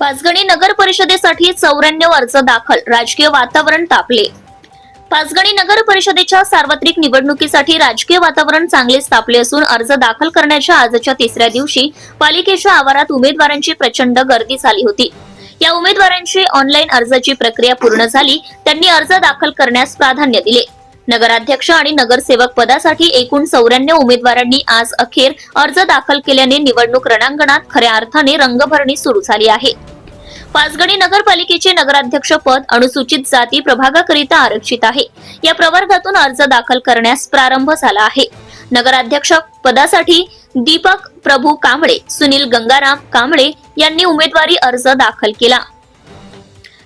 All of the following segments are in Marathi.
पाचगणी नगर परिषदेसाठी चौऱ्याण्णव अर्ज दाखल. राजकीय वातावरण तापले. पाचगणी नगर परिषदेच्या सार्वत्रिक निवडणुकीसाठी राजकीय वातावरण चांगलेच तापले असून अर्ज दाखल करण्याच्या आजच्या तिसऱ्या दिवशी पालिकेच्या आवारात उमेदवारांची प्रचंड गर्दी झाली होती. या उमेदवारांची ऑनलाईन अर्जाची प्रक्रिया पूर्ण झाली. त्यांनी अर्ज दाखल करण्यास प्राधान्य दिले. नगराध्यक्ष आणि नगरसेवक पदासाठी एकूण चौऱ्याण्णव उमेदवारांनी आज अखेर अर्ज दाखल केल्याने निवडणूक रणांगणात खऱ्या अर्थाने रंगभरणी सुरू झाली आहे. पाचगणी नगरपालिकेचे नगराध्यक्ष पद अनुसूचित जाती प्रभागाकरिता आरक्षित आहे. या प्रवर्गातून अर्ज दाखल करण्यास प्रारंभ झाला आहे. नगराध्यक्ष पदासाठी दीपक प्रभू कांबळे सुनील गंगाराम कांबळे यांनी उमेदवारी अर्ज दाखल केला.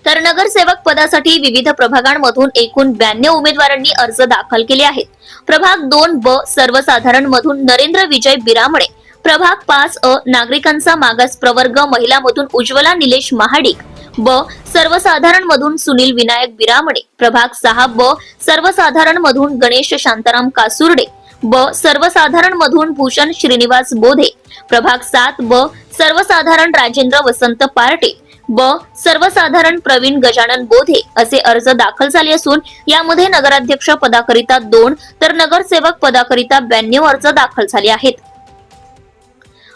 तर नगरसेवक पदासाठी विविध प्रभागांमधून एकूण ब्याण्णव उमेदवारांनी अर्ज दाखल केले आहेत. प्रभाग दोन ब सर्वसाधारण मधून नरेंद्र विजय बिरामणे प्रभाग पाच अ नागरिकांचा मागास प्रवर्ग महिलामधून उज्ज्वला निलेश महाडिक ब सर्वसाधारण मधून सुनील विनायक बिरामडे प्रभाग सहा ब सर्वसाधारण मधून गणेश शांताराम कासुर्डे ब सर्वसाधारण मधून भूषण श्रीनिवास बोधे प्रभाग सात ब सर्वसाधारण राजेंद्र वसंत पार्टे ब सर्वसाधारण प्रवीण गजानन बोधे असे अर्ज दाखल झाले असून यामध्ये नगराध्यक्ष पदाकरिता दोन तर नगरसेवक पदाकरिता ब्याण्णव अर्ज दाखल झाले आहेत.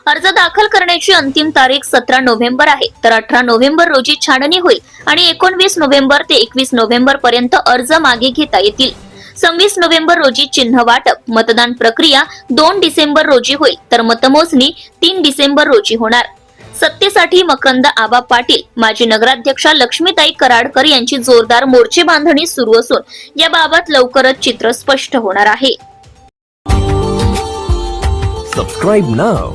अर्ज दाखल करण्याची अंतिम तारीख सतरा नोव्हेंबर आहे. तर अठरा नोव्हेंबर रोजी छाननी होईल आणि एकोणवीस नोव्हेंबर ते एकवीस नोव्हेंबर पर्यंत अर्ज मागे घेता येतील. सव्वीस नोव्हेंबर रोजी चिन्ह वाटप मतदान प्रक्रिया दोन डिसेंबर रोजी होईल. तर मतमोजणी तीन डिसेंबर रोजी होणार. सत्तेसाठी मकरंद आबा पाटील माजी नगराध्यक्षा लक्ष्मीताई कराडकर यांची जोरदार मोर्चे बांधणी सुरू असून याबाबत लवकरच चित्र स्पष्ट होणार आहे. Subscribe now